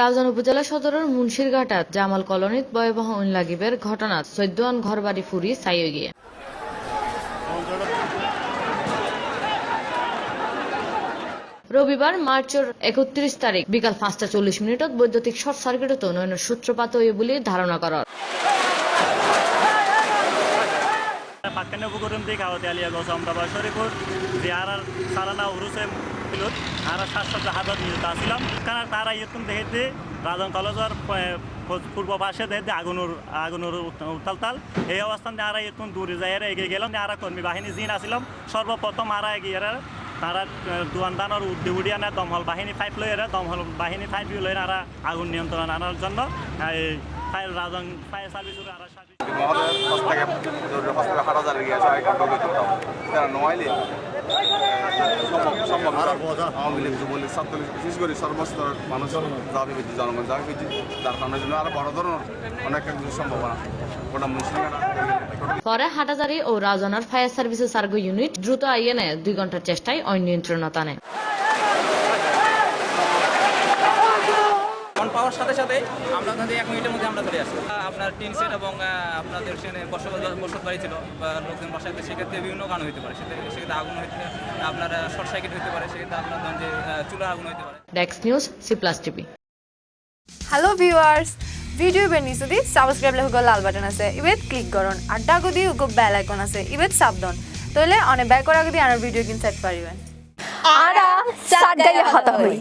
রাউজান উপজেলা সদরের মুন্সিরঘাটাত জামাল কলোনিত ভয়াবহ উন লাগিবের ঘটনাত চৈদ্যান ঘরবাড়ি ফুরি চাইয়ে গিয়ে। রবিবার মার্চের একত্রিশ তারিখ বিকাল পাঁচটা চল্লিশ মিনিটত বৈদ্যুতিক শর্ট সার্কিটত উন্নয়নের সূত্রপাত হয়ে বলে ধারণা করার। পাক্কানি উপকরণ দিয়ে খাওয়াতে আলিয়া গছ আমদাবা শরীফুর যে আর সারানা উরুসে ছিল আর সাতশত হাজার নিয়ে আসলাম কারণ তারা এরকম দেখেতে রাজন কলেজের পূর্ব পাশে দেখতে আগুনের আগুনের উত্তাল তাল এই অবস্থান আর এরকম দূরে যাই এগিয়ে গেলাম। আর কর্মী বাহিনী যিনি আসলাম। সর্বপ্রথম আর এগিয়ে তারা দোয়ানদানোর উদ্যোগ উড়িয়ে আনে, দমহল বাহিনী ফাইপ লই এরা, দমহল বাহিনী ফাইপ লই আর আগুন নিয়ন্ত্রণ আনার জন্য, এই ফায়ার রাজন ফায়ার সার্ভিস আর সার্ভিস। মহলের হস্তক্ষেপ জরুরি হস্তক্ষেপ হারা জারি গিয়েছে আগে ডগে তুলতাম তারা নয় সম্ভব সম্ভব আওয়ামী লীগ যুবলীগ ছাত্রলীগ বিশেষ করে সর্বস্তর মানুষ দাবি পেয়েছে জনগণ দাবি পেয়েছে যার কারণে জন্য আরও বড় ধরনের অনেক সম্ভাবনা। গোটা মুসলিমেরা পরে হাটাজারি ও রাজনার ফায়ার সার্ভিসের সার্গো ইউনিট দ্রুত আইয়ে নেয় দুই ঘণ্টার চেষ্টায় অইন নিয়ন্ত্রণত আনে ফোন পাওয়ার সাথে সাথে আমরা ওখান থেকে এক মিনিটের মধ্যে আমরা চলে আসি। আপনার টিন সেট এবং আপনাদের সেখানে বসত বসত বাড়ি ছিল বা লোকজন বাসাতে সেক্ষেত্রে বিভিন্ন কারণ হতে পারে। সেটা সেক্ষেত্রে আগুন হইতে আপনার শর্ট সার্কিট হতে পারে সেক্ষেত্রে আপনার ধরেন যে চুলার আগুন হতে পারে। ডেক্স news C plus TV hello' viewers video' বেনি যদি ছাবস্ক্ৰাইব লেখক লাল বাটন আছে। ইবেত ক্লিক কৰণ আড্ডা গদি উগ বেল আইকন আছে। ইবেত চাপদন তইলে অনে বেকৰ আগদি আনৰ ভিডিঅ' কিন চাইট পাৰিবেন Ara, sagay hatahoy.